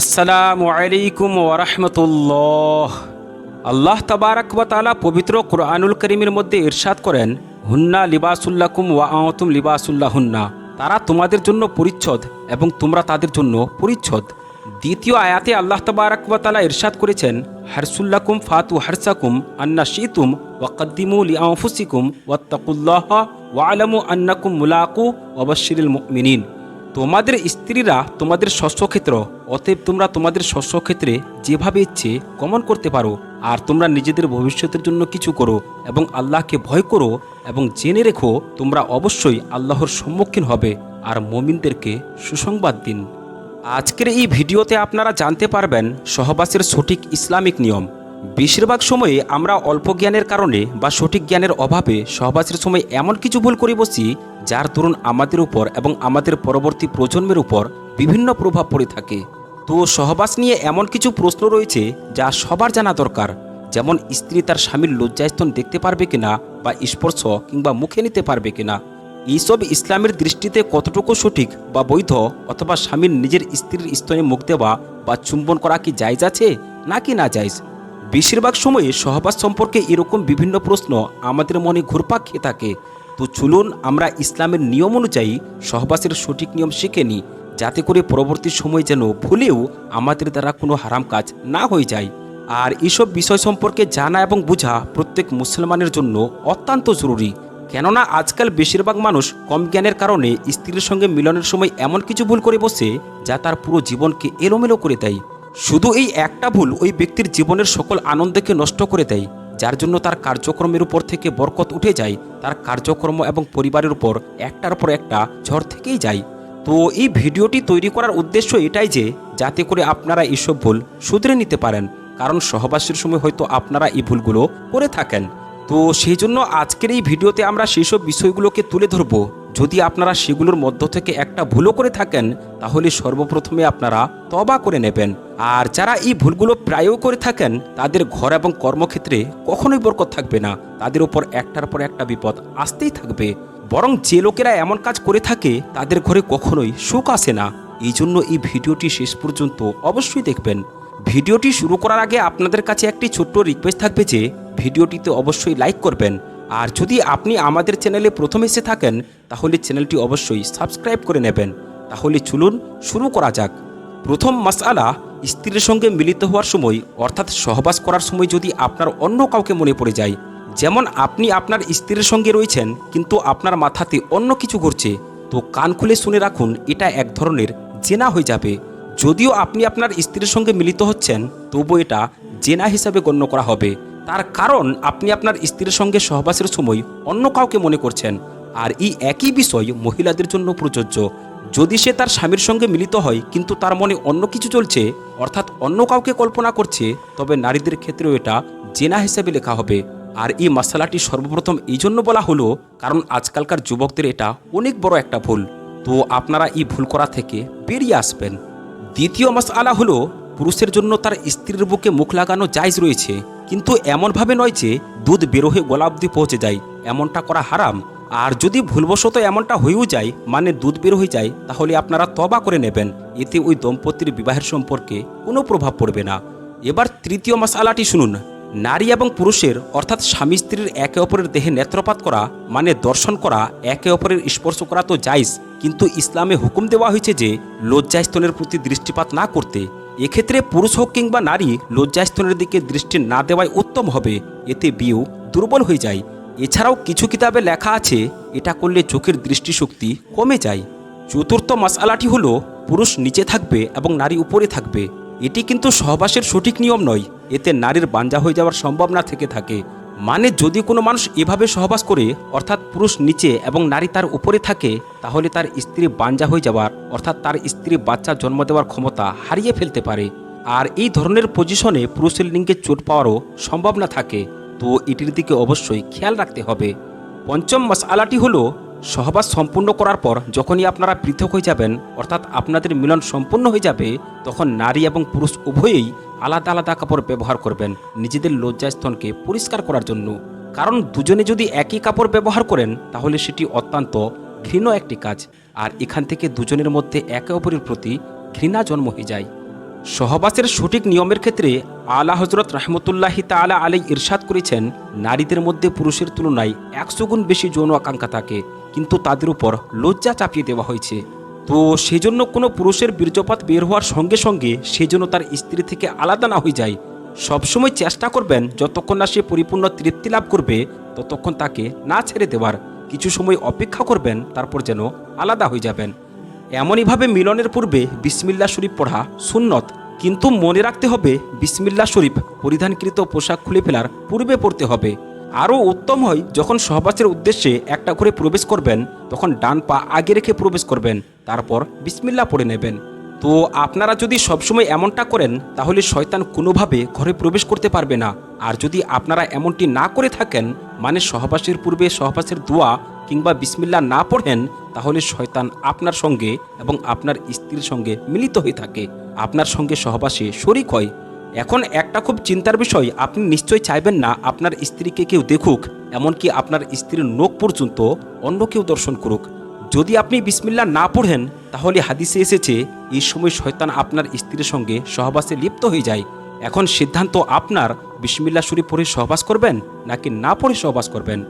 আসসালামু আলাইকুম ওরহমতুল্লাহ আল্লাহ তাবারাক ওয়া পবিত্র কোরআনুল করিমের মধ্যে ইরশাদ করেন, হুন্না লিবাসুল্লাকুম ওয়া আতুম লিবাসুল্লাহ হুন্না তারা তোমাদের জন্য পরিচ্ছদ এবং তোমরা তাদের জন্য পরিচ্ছদ। দ্বিতীয় আয়াতে আল্লাহ তাবারাক ওয়া ইরশাদ করেছেন, হারসুল্লাকুম ফাতু হারসাকুম আন্না শীতুম ওয়াকাদ্দিমু লিআনফুসিকুম ওয়াত্তাকুল্লাহ ওয়া আলামু আন্নাকুম মুলাকু ওয়াবাশশিরিল মুমিনিন। তোমাদের স্ত্রীরা তোমাদের শস্যক্ষেত্র অতএব তোমরা তোমাদের শস্যক্ষেত্রে যেভাবে ইচ্ছে গমন করতে পারো, আর তোমরা নিজেদের ভবিষ্যতের জন্য কিছু করো এবং আল্লাহকে ভয় করো এবং জেনে রেখো তোমরা অবশ্যই আল্লাহর সম্মুখীন হবে আর মমিনদেরকে সুসংবাদ দিন। আজকের এই ভিডিওতে আপনারা জানতে পারবেন সহবাসের সঠিক ইসলামিক নিয়ম। বেশিরভাগ সময়ে আমরা অল্প জ্ঞানের কারণে বা সঠিক জ্ঞানের অভাবে সহবাসের সময় এমন কিছু ভুল করে বসি যার দরুন আমাদের উপর এবং আমাদের পরবর্তী প্রজন্মের উপর বিভিন্ন প্রভাব পড়ে থাকে। তো সহবাস নিয়ে এমন কিছু প্রশ্ন রয়েছে যা সবার জানা দরকার। যেমন, স্ত্রী তার স্বামীর লজ্জাস্তন দেখতে পারবে কিনা বা স্পর্শ কিংবা মুখে নিতে পারবে কিনা? এইসব ইসলামের দৃষ্টিতে কতটুকু সঠিক বা বৈধ অথবা স্বামীর নিজের স্ত্রীর স্তনে মুখ দেওয়া বা চুম্বন করা কি জায়জ আছে নাকি না জায়জ? বেশিরভাগ সময়ে সহবাস সম্পর্কে এরকম বিভিন্ন প্রশ্ন আমাদের মনে ঘুরপাক খেয়ে থাকে। তো চলুন আমরা ইসলামের নিয়ম অনুযায়ী সহবাসের সঠিক নিয়ম শিখে নিই, যাতে করে পরবর্তী সময় যেন ভুলেও আমাদের দ্বারা কোনো হারাম কাজ না হয়ে যায়। আর এসব বিষয় সম্পর্কে জানা এবং বোঝা প্রত্যেক মুসলমানের জন্য অত্যন্ত জরুরি। কেননা আজকাল বেশিরভাগ মানুষ কম জ্ঞানের কারণে স্ত্রীর সঙ্গে মিলনের সময় এমন কিছু ভুল করে বসে, যা তার পুরো জীবনকে এলোমেলো করে দেয়। শুধু এই একটা ভুল ওই ব্যক্তির জীবনের সকল আনন্দকে নষ্ট করে দেয়। যার জন্য তার কার্যক্রমের উপর থেকে বরকত উঠে যায়, তার কার্যক্রম এবং পরিবারের উপর একটার পর একটা ঝড় থেকেই যায়। তো এই ভিডিওটি তৈরি করার উদ্দেশ্য এটাই যে, যাতে করে আপনারা এইসব ভুল শুধরে নিতে পারেন, কারণ সহবাসের সময় হয়তো আপনারা এই ভুলগুলো করে থাকেন। তো সেই জন্য আজকের এই ভিডিওতে আমরা সেই সব বিষয়গুলোকে তুলে ধরব। যদি আপনারা সেগুলোর মধ্য থেকে একটা ভুলও করে থাকেন, তাহলে সর্বপ্রথমে আপনারা তবা করে নেবেন। আর যারা এই ভুলগুলো প্রায়ও করে থাকেন, তাদের ঘর এবং কর্মক্ষেত্রে কখনোই বরকত থাকবে না। তাদের উপর একটার পর একটা বিপদ আসতেই থাকবে। বরং যে লোকেরা এমন কাজ করে থাকে, তাদের ঘরে কখনোই সুখ আসে না। এই জন্য এই ভিডিওটি শেষ পর্যন্ত অবশ্যই দেখবেন। ভিডিওটি শুরু করার আগে আপনাদের কাছে একটি ছোট্ট রিকোয়েস্ট থাকবে যে, ভিডিওটিতে অবশ্যই লাইক করবেন। আর যদি আপনি আমাদের চ্যানেলে প্রথম এসে থাকেন, তাহলে চ্যানেলটি অবশ্যই সাবস্ক্রাইব করে নেবেন। তাহলে চলুন শুরু করা যাক। প্রথম মাসআলা স্ত্রীর সঙ্গে মিলিত হওয়ার সময়, অর্থাৎ সহবাস করার সময় যদি আপনার অন্য কাউকে মনে পড়ে যায়, যেমন আপনি আপনার স্ত্রীর সঙ্গে রয়েছেন, কিন্তু আপনার মাথাতে অন্য কিছু ঘুরছে তো কান খুলে শুনে রাখুন, এটা এক ধরনের জেনা হয়ে যাবে। যদিও আপনি আপনার স্ত্রীর সঙ্গে মিলিত হচ্ছেন তবু এটা জেনা হিসাবে গণ্য করা হবে। তার কারণ আপনি আপনার স্ত্রীর সঙ্গে সহবাসের সময় অন্য কাউকে মনে করছেন, আর এই একই বিষয় মহিলাদের জন্য প্রযোজ্য। যদি সে তার স্বামীর সঙ্গে মিলিত হয়, কিন্তু তার মনে অন্য কিছু চলছে, অর্থাৎ অন্য কাউকে কল্পনা করছে, তবে নারীদের ক্ষেত্রেও এটা জেনা হিসেবে লেখা হবে। আর এই মশালাটি সর্বপ্রথম এই জন্য বলা হলো, কারণ আজকালকার যুবকদের এটা অনেক বড় একটা ভুল। তো আপনারা এই ভুল করা থেকে বেরিয়ে আসবেন। দ্বিতীয় মশালা হলো, পুরুষের জন্য তার স্ত্রীর বুকে মুখ লাগানো জায়জ রয়েছে। কিন্তু এমনভাবে নয় যে দুধ বের হয়ে অব্দি পৌঁছে যায়, এমনটা করা হারাম। আর যদি ভুলবশত এমনটা হয়েও যায় মানে দুধ বের হয়ে যায়, তাহলে আপনারা তবা করে নেবেন। এতে ওই দম্পতির বিবাহের সম্পর্কে কোনো প্রভাব পড়বে না। এবার তৃতীয় মাসালাটি শুনুন। নারী এবং পুরুষের, অর্থাৎ স্বামী স্ত্রীর একে অপরের দেহে নেত্রপাত করা মানে দর্শন করা, একে অপরের স্পর্শ করা তো জায়জ। কিন্তু ইসলামে হুকুম দেওয়া হয়েছে যে লজ্জাস্তনের প্রতি দৃষ্টিপাত না করতে এক্ষেত্রে পুরুষ হোক কিংবা নারী লজ্জাস্তনের দিকে দৃষ্টি না দেওয়াই উত্তম হবে। এতে বিয়েও দুর্বল হয়ে যায়। এছাড়াও কিছু কিতাবে লেখা আছে, এটা করলে চোখের দৃষ্টিশক্তি কমে যায়। চতুর্থ মশালাটি হলো, পুরুষ নিচে থাকবে এবং নারী উপরে থাকবে। এটি কিন্তু সহবাসের সঠিক নিয়ম নয়। এতে নারীর বাঞ্জা হয়ে যাওয়ার সম্ভাবনা থেকে থাকে। মানে যদি কোনো মানুষ এভাবে সহবাস করে, অর্থাৎ পুরুষ নিচে এবং নারী তার উপরে থাকে, তাহলে তার স্ত্রী বাঞ্জা হয়ে যাওয়ার অর্থাৎ তার স্ত্রী বাচ্চা জন্ম দেওয়ার ক্ষমতা হারিয়ে ফেলতে পারে। আর এই ধরনের পজিশনে পুরুষের লিঙ্গে চোট পাওয়ারও সম্ভাবনা থাকে। তো এটির দিকে অবশ্যই খেয়াল রাখতে হবে। পঞ্চম মশালাটি হলো সহবাস সম্পূর্ণ করার পর যখনই আপনারা পৃথক হয়ে যাবেন, অর্থাৎ আপনাদের মিলন সম্পূর্ণ হয়ে যাবে, তখন নারী এবং পুরুষ উভয়েই আলাদা আলাদা কাপড় ব্যবহার করবেন নিজেদের লজ্জাস্থনকে পরিষ্কার করার জন্য। কারণ দুজনে যদি একই কাপড় ব্যবহার করেন, তাহলে সেটি অত্যন্ত ঘৃণ একটি কাজ। আর এখান থেকে দুজনের মধ্যে একে অপরের প্রতি ঘৃণা জন্ম হয়ে যায়। সহবাসের সঠিক নিয়মের ক্ষেত্রে আলা হজরত রহমতুল্লাহি তালা আলী ইরশাদ করেছেন, নারীদের মধ্যে পুরুষের তুলনায় একশো গুণ বেশি যৌন আকাঙ্ক্ষা থাকে। কিন্তু তাদের উপর লজ্জা চাপিয়ে দেওয়া হয়েছে। তো সেজন্য কোনো পুরুষের বীর্যপাত বের হওয়ার সঙ্গে সঙ্গে সেজন্য তার স্ত্রী থেকে আলাদা না হয়ে যায়। সবসময় চেষ্টা করবেন যতক্ষণ না সে পরিপূর্ণ তৃপ্তি লাভ করবে, ততক্ষণ তাকে না ছেড়ে দেওয়ার। কিছু সময় অপেক্ষা করবেন, তারপর যেন আলাদা হয়ে যাবেন। এমনইভাবে মিলনের পূর্বে বিসমিল্লা শরীফ পড়া সুন্নত, কিন্তু মনে রাখতে হবে বিসমিল্লা শরীফ পরিধানকৃত পোশাক খুলে ফেলার পূর্বে পড়তে হবে। আরও উত্তম হয় যখন সহবাসের উদ্দেশ্যে একটা ঘরে প্রবেশ করবেন, তখন ডান পা আগে রেখে প্রবেশ করবেন, তারপর বিসমিল্লা পড়ে নেবেন। তো আপনারা যদি সবসময় এমনটা করেন, তাহলে শয়তান কোনোভাবে ঘরে প্রবেশ করতে পারবে না। আর যদি আপনারা এমনটি না করে থাকেন মানে সহবাসের পূর্বে সহবাসের দোয়া কিংবা বিসমিল্লা না পড়েন, তাহলে শয়তান আপনার সঙ্গে এবং আপনার স্ত্রীর সঙ্গে মিলিত হয়ে থাকে। আপনার সঙ্গে সহবাসে শরিক হয়। এখন একটা খুব চিন্তার বিষয়, আপনি নিশ্চয়ই চাইবেন না আপনার স্ত্রীকে কেউ দেখুক, এমনকি আপনার স্ত্রীর নোখ পর্যন্ত অন্য কেউ দর্শন করুক। যদি আপনি বিসমিল্লা না পড়েন, তাহলে হাদিসে এসেছে এই সময় শয়তান আপনার স্ত্রীর সঙ্গে সহবাসে লিপ্ত হয়ে যায়। এখন সিদ্ধান্ত আপনার বিসমিল্লা শরীফ পড়ে সহবাস করবেন, নাকি না পড়ে সহবাস করবেন?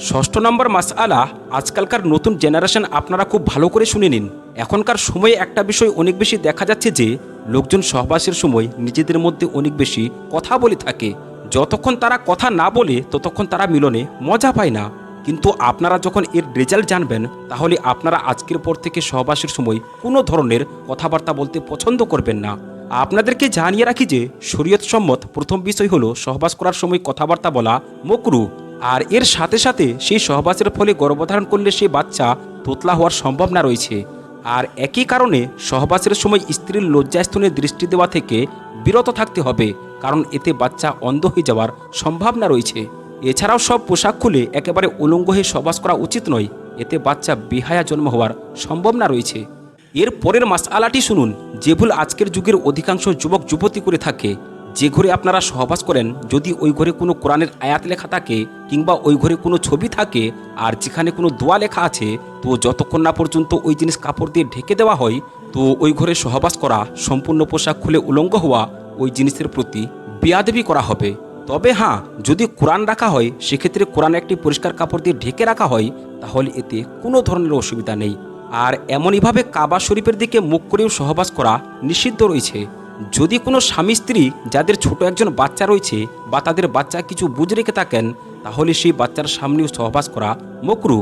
ষষ্ঠ নম্বর মাসআলা, আজকালকার নতুন জেনারেশন আপনারা খুব ভালো করে শুনে নিন। এখনকার সময়ে একটা বিষয় অনেক বেশি দেখা যাচ্ছে যে, লোকজন সহবাসের সময় নিজেদের মধ্যে অনেক বেশি কথা বলে থাকে। যতক্ষণ তারা কথা না বলে, ততক্ষণ তারা মিলনে মজা পায় না। কিন্তু আপনারা যখন এর রেজাল্ট জানবেন, তাহলে আপনারা আজকের পর থেকে সহবাসের সময় কোনো ধরনের কথাবার্তা বলতে পছন্দ করবেন না। আপনাদেরকে জানিয়ে রাখি যে, শরীয়ত সম্মত প্রথম বিষয় হলো সহবাস করার সময় কথাবার্তা বলা মকরু। আর এর সাথে সাথে সেই সহবাসের ফলে গর্ভধারণ করলে সেই বাচ্চা তোতলা হওয়ার সম্ভাবনা রয়েছে। আর একই কারণে সহবাসের সময় স্ত্রীর লজ্জাস্থানে দৃষ্টি দেওয়া থেকে বিরত থাকতে হবে, কারণ এতে বাচ্চা অন্ধ হয়ে যাওয়ার সম্ভাবনা রয়েছে। এছাড়াও সব পোশাক খুলে একেবারে উলঙ্গ হয়ে সহবাস করা উচিত নয়, এতে বাচ্চা বিহায়া জন্ম হওয়ার সম্ভাবনা রয়েছে। এর পরের মাসআলাটি শুনুন, যে ভুল আজকের যুগের অধিকাংশ যুবক যুবতী করে থাকে। যে ঘরে আপনারা সহবাস করেন, যদি ওই ঘরে কোনো কোরআনের আয়াত লেখা থাকে কিংবা ওই ঘরে কোনো ছবি থাকে আর যেখানে কোনো দোয়া লেখা আছে, তো যতক্ষণ না পর্যন্ত ওই জিনিস কাপড় দিয়ে ঢেকে দেওয়া হয়, তো ওই ঘরে সহবাস করা, সম্পূর্ণ পোশাক খুলে উলঙ্গ হওয়া, ওই জিনিসের প্রতি বেয়াদবি করা হবে। তবে হ্যাঁ যদি কোরআন রাখা হয়, সেক্ষেত্রে কোরআন একটি পরিষ্কার কাপড় দিয়ে ঢেকে রাখা হয়, তাহলে এতে কোনো ধরনের অসুবিধা নেই। আর এমনইভাবে কাবা শরীফের দিকে মুখ করেও সহবাস করা নিষিদ্ধ রয়েছে। যদি কোনো স্বামী স্ত্রী যাদের ছোট একজন বাচ্চা রয়েছে বা তাদের বাচ্চা কিছু বুঝ রেখে থাকেন, তাহলে সেই বাচ্চার সামনেও সহবাস করা মকরু।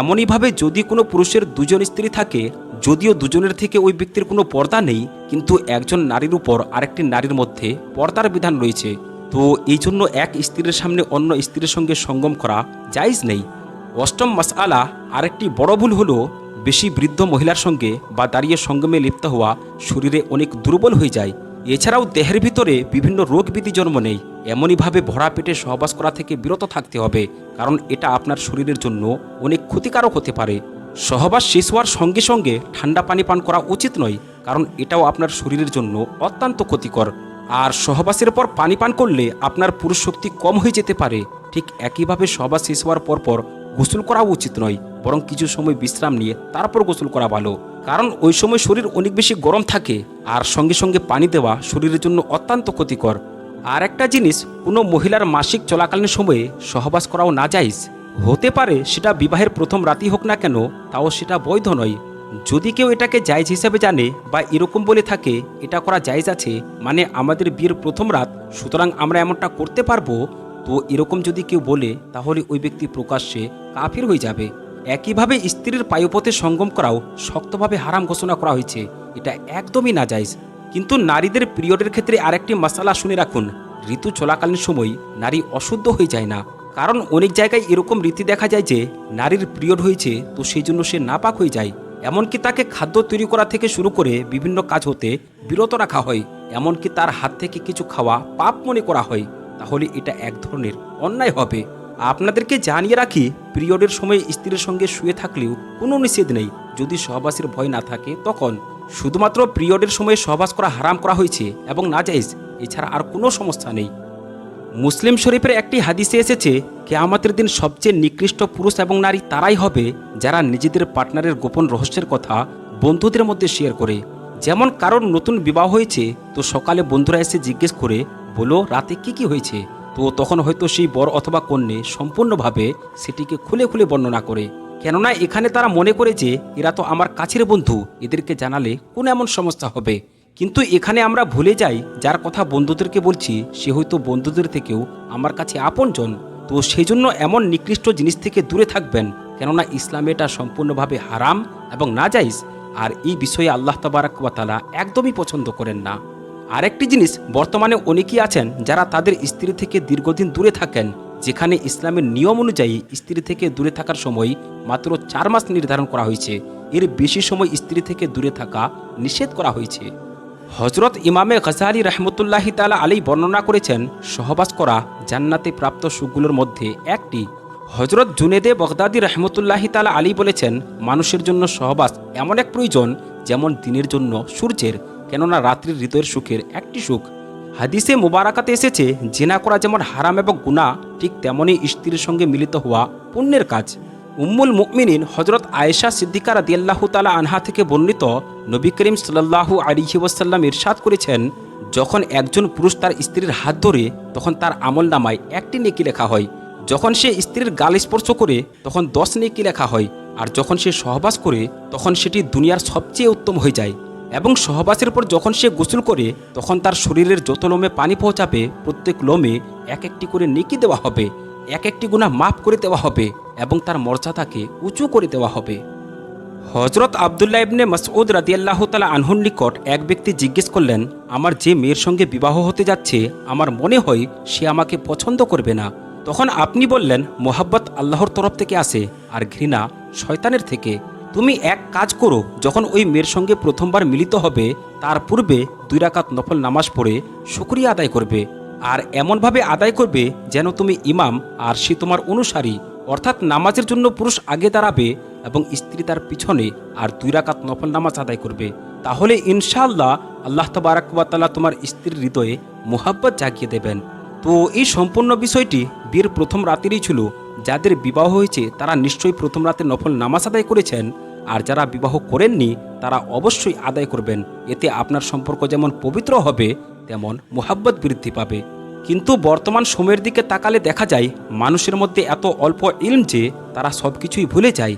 এমনইভাবে যদি কোনো পুরুষের দুজন স্ত্রী থাকে, যদিও দুজনের থেকে ওই ব্যক্তির কোনো পর্দা নেই, কিন্তু একজন নারীর উপর আরেকটি নারীর মধ্যে পর্দার বিধান রয়েছে। তো এই জন্য এক স্ত্রীর সামনে অন্য স্ত্রীর সঙ্গে সঙ্গম করা জায়জ নেই। অষ্টম মাসআলা আরেকটি বড় ভুল হলো বেশি বৃদ্ধ মহিলার সঙ্গে বা দাঁড়িয়ে সঙ্গমে লিপ্ত হওয়া শরীরে অনেক দুর্বল হয়ে যায়। এছাড়াও দেহের ভিতরে বিভিন্ন রোগ ব্যাধি জন্ম নেই এমনইভাবে ভরা পেটে সহবাস করা থেকে বিরত থাকতে হবে, কারণ এটা আপনার শরীরের জন্য অনেক ক্ষতিকারক হতে পারে। সহবাস শেষ হওয়ার সঙ্গে সঙ্গে ঠান্ডা পানি পান করা উচিত নয়, কারণ এটাও আপনার শরীরের জন্য অত্যন্ত ক্ষতিকর। আর সহবাসের পর পানি পান করলে আপনার পুরুষ শক্তি কম হয়ে যেতে পারে। ঠিক একইভাবে সহবাস শেষ হওয়ার পর পর গোসল করাও উচিত নয়। বরং কিছু সময় বিশ্রাম নিয়ে তারপর গোসল করা ভালো। কারণ ওই সময় শরীর অনেক বেশি গরম থাকে আর সঙ্গে সঙ্গে পানি দেওয়া শরীরের জন্য অত্যন্ত ক্ষতিকর। আর একটা জিনিস, কোনো মহিলার মাসিক চলাকালীন সময়ে সহবাস করাও না যাইজ হতে পারে সেটা বিবাহের প্রথম রাতই হোক না কেন, তাও সেটা বৈধ নয়। যদি কেউ এটাকে জায়জ হিসেবে জানে বা এরকম বলে থাকে, এটা করা জায়জ আছে মানে আমাদের বিয়ের প্রথম রাত, সুতরাং আমরা এমনটা করতে পারব, তো এরকম যদি কেউ বলে, তাহলে ওই ব্যক্তি প্রকাশ্যে কাফির হয়ে যাবে। একইভাবে স্ত্রীর পায়ুপথে সঙ্গম করাও শক্তভাবে হারাম ঘোষণা করা হয়েছে। এটা একদমই না জায়জ কিন্তু নারীদের পিরিয়ডের ক্ষেত্রে আরেকটি মশালা শুনে রাখুন। ঋতু চলাকালীন সময় নারী অশুদ্ধ হয়ে যায় না। কারণ অনেক জায়গায় এরকম রীতি দেখা যায় যে, নারীর পিরিয়ড হয়েছে তো সেই জন্য সে নাপাক হয়ে যায়। এমনকি তাকে খাদ্য তৈরি করা থেকে শুরু করে বিভিন্ন কাজ হতে বিরত রাখা হয়। এমনকি তার হাত থেকে কিছু খাওয়া পাপ মনে করা হয়। তাহলে এটা এক ধরনের অন্যায় হবে। আপনাদেরকে জানিয়ে রাখি, পিরিয়ডের সময় স্ত্রীর সঙ্গে শুয়ে থাকলেও কোনো নিষেধ নেই। যদি সহবাসের ভয় না থাকে, তখন শুধুমাত্র পিরিয়ডের সময় সহবাস করা হারাম করা হয়েছে এবং না যাইজ এছাড়া আর কোনো সমস্যা নেই। মুসলিম শরীফের একটি হাদিসে এসেছে, কেয়ামতের দিন সবচেয়ে নিকৃষ্ট পুরুষ এবং নারী তারাই হবে যারা নিজেদের পার্টনারের গোপন রহস্যের কথা বন্ধুদের মধ্যে শেয়ার করে। যেমন কারোর নতুন বিবাহ হয়েছে, তো সকালে বন্ধুরা এসে জিজ্ঞেস করে, বলো, রাতে কি কি হয়েছে? তো তখন হয়তো সেই বর অথবা কন্যে সম্পূর্ণভাবে সেটিকে খুলে খুলে বর্ণনা করে, কেননা এখানে তারা মনে করে যে এরা তো আমার কাছের বন্ধু, এদেরকে জানালে কোন এমন সমস্যা হবে। কিন্তু এখানে আমরা ভুলে যাই, যার কথা বন্ধুদেরকে বলছি, সে হয়তো বন্ধুদের থেকেও আমার কাছে আপনজন। তো সেই জন্য এমন নিকৃষ্ট জিনিস থেকে দূরে থাকবেন, কেননা ইসলামে এটা সম্পূর্ণভাবে হারাম এবং নাজাইজ, আর এই বিষয়ে আল্লাহ তাবারাকালা একদমই পছন্দ করেন না। আরেকটি জিনিস, বর্তমানে অনেকেই আছেন যারা তাদের স্ত্রী থেকে দীর্ঘদিন দূরে থাকেন, যেখানে ইসলামের নিয়ম অনুযায়ী স্ত্রী থেকে দূরে থাকার সময় মাত্র চার মাস নির্ধারণ করা হয়েছে। এর বেশি সময় স্ত্রী থেকে দূরে থাকা নিষেধ করা হয়েছে। হজরত ইমামে গজালি রহমতুল্লাহি তালা আলী বর্ণনা করেছেন, সহবাস করা জান্নাতে প্রাপ্ত সুখগুলোর মধ্যে একটি। হজরত জুনেদে বগদাদি রহমতুল্লাহি তালা আলী বলেছেন, মানুষের জন্য সহবাস এমন এক প্রয়োজন যেমন দিনের জন্য সূর্যের কেননা রাত্রির হৃদয়ের সুখের একটি সুখ। হাদিসে মোবারাকাতে এসেছে, জেনা করা যেমন হারাম এবং গুণা ঠিক তেমনই স্ত্রীর সঙ্গে মিলিত হওয়া পুণ্যের কাজ। উম্মুল মুকমিনিন হজরত আয়েশা সিদ্দিকা রাদিয়াল্লাহু তালা আনহা থেকে বর্ণিত নবী করিম সাল্লাল্লাহু আলিহি ওয়াসাল্লাম ইরশাদ করেছেন, যখন একজন পুরুষ তার স্ত্রীর হাত ধরে, তখন তার আমল নামায় একটি নেকি লেখা হয়। যখন সে স্ত্রীর গাল স্পর্শ করে, তখন দশ নেকি লেখা হয়। আর যখন সে সহবাস করে, তখন সেটি দুনিয়ার সবচেয়ে উত্তম হয়ে যায়। এবং সহবাসের পর যখন সে গোসল করে, তখন তার শরীরের যত লোমে পানি পৌঁছাবে, প্রত্যেক লোমে এক একটি করে নেকি দেওয়া হবে, এক একটি গুণা মাফ করে দেওয়া হবে এবং তার মর্যাদাকে উঁচু করে দেওয়া হবে। হজরত আবদুল্লাহ ইবনে মাসউদ রাদিয়াল্লাহ তালা আনহুর নিকট এক ব্যক্তি জিজ্ঞেস করলেন, আমার যে মেয়ের সঙ্গে বিবাহ হতে যাচ্ছে, আমার মনে হয় সে আমাকে পছন্দ করবে না। তখন আপনি বললেন, মোহাব্বত আল্লাহর তরফ থেকে আসে, আর ঘৃণা শয়তানের থেকে। তুমি এক কাজ করো, যখন ওই মেয়ের সঙ্গে প্রথমবার মিলিত হবে, তার পূর্বে দুই রাকাত নফল নামাজ পড়ে শুক্রিয়া আদায় করবে। আর এমনভাবে আদায় করবে যেন তুমি ইমাম আর সে তোমার অনুসারী, অর্থাৎ নামাজের জন্য পুরুষ আগে দাঁড়াবে এবং স্ত্রী তার পিছনে আর দুই রাকাত নফল নামাজ আদায় করবে। তাহলে ইনশাআল্লাহ আল্লাহ তবারাকাল্লাহ তোমার স্ত্রীর হৃদয়ে মোহাব্বত জাগিয়ে দেবেন। তো এই সম্পূর্ণ বিষয়টি বিয়ের প্রথম রাতেরই ছিল। যাদের বিবাহ হয়েছে, তারা নিশ্চয়ই প্রথম রাতে নফল নামাজ আদায় করেছেন। আর যারা বিবাহ করেননি তারা অবশ্যই আদায় করবেন। এতে আপনার সম্পর্ক যেমন পবিত্র হবে তেমন মোহাব্বত বৃদ্ধি পাবে। কিন্তু বর্তমান সময়ের দিকে তাকালে দেখা যায় মানুষের মধ্যে এত অল্প ইলম যে তারা সব কিছুই ভুলে যায়।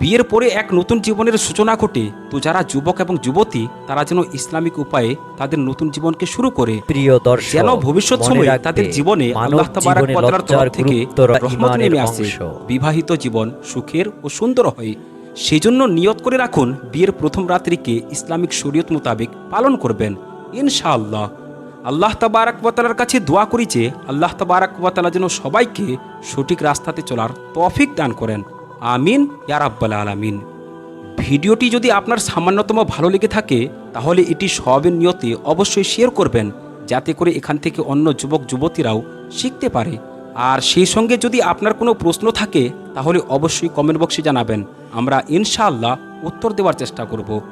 বিয়ের পরে এক নতুন জীবনের সূচনা ঘটে। তো যারা যুবক এবং যুবতী তারা যেন ইসলামিক উপায়ে তাদের নতুন জীবনকে শুরু করে। প্রিয় দর্শক যেন ভবিষ্যৎ সময়ে তাদের জীবনে আল্লাহ তাবারাক ওয়া তাআলার তরফ থেকে রহমত নেমে আসে। বিবাহিত জীবন সুখের ও সুন্দর হয়। সেজন্য নিয়ত করে রাখুন বিয়ের প্রথম রাত্রিকে ইসলামিক শরীয়ত মোতাবেক পালন করবেন, ইনশাআল্লাহ। আল্লাহ তাবারাক কাছে দোয়া করি যে আল্লাহ তাবারাক ওয়া যেন সবাইকে সঠিক রাস্তাতে চলার তফিক দান করেন। আমিন, ইয়া রাব্বাল আলামিন। ভিডিওটি যদি আপনার সামান্যতম ভালো লেগে থাকে, তাহলে এটি সবের নিয়তে অবশ্যই শেয়ার করবেন, যাতে করে এখান থেকে অন্য যুবক যুবতীরাও শিখতে পারে। আর সেই সঙ্গে যদি আপনার কোনো প্রশ্ন থাকে, তাহলে অবশ্যই কমেন্ট বক্সে জানাবেন। আমরা ইনশাআল্লাহ উত্তর দেওয়ার চেষ্টা করব।